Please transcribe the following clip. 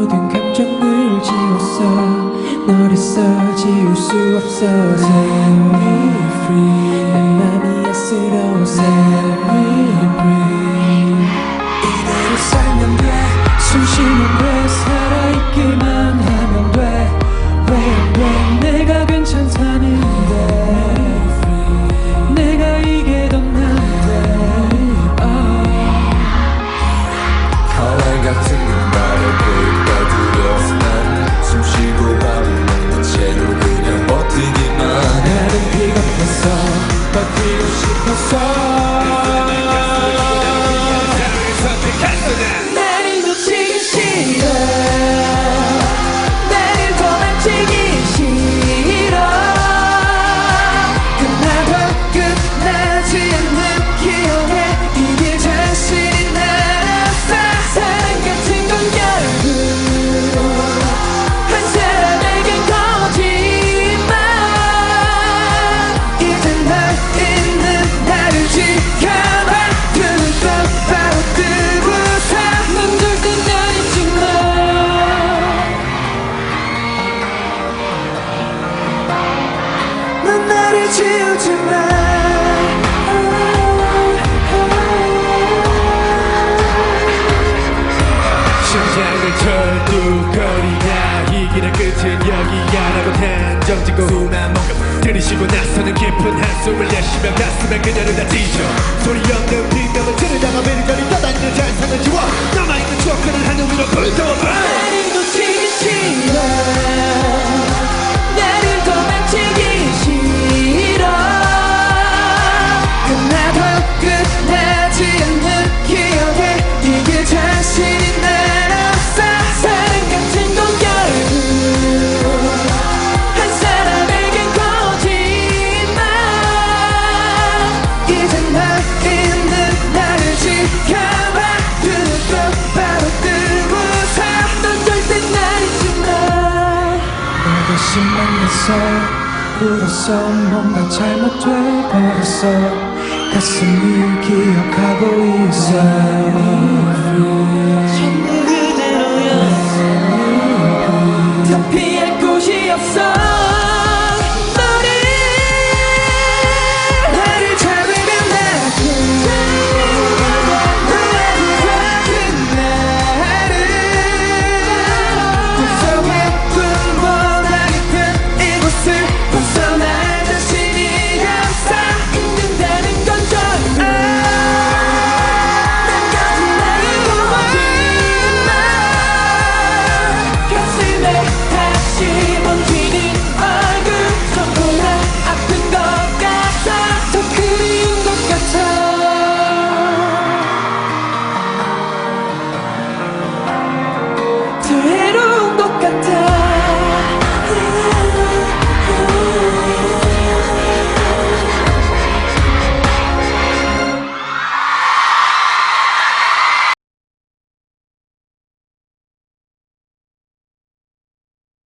모든 감정을 지웠어. 너랬어 지울 수 없어. Set me free. 내 맘이 Set 심장을 철두거리냐? 이 길의 끝은 여기야라고 단정 짓고 순한 뭔가 들이쉬고 나서는 깊은 한숨을 내쉬며 가슴에 그대로 다 뒤져. 소리 없는 빈명을 들으다가 매니저리 떠다니는 잔상을 지워. 남아있는 추억들을 위로 불태워봐 만나서 울었어 뭔가 잘못돼 버렸어. 가슴이 기억하고 있어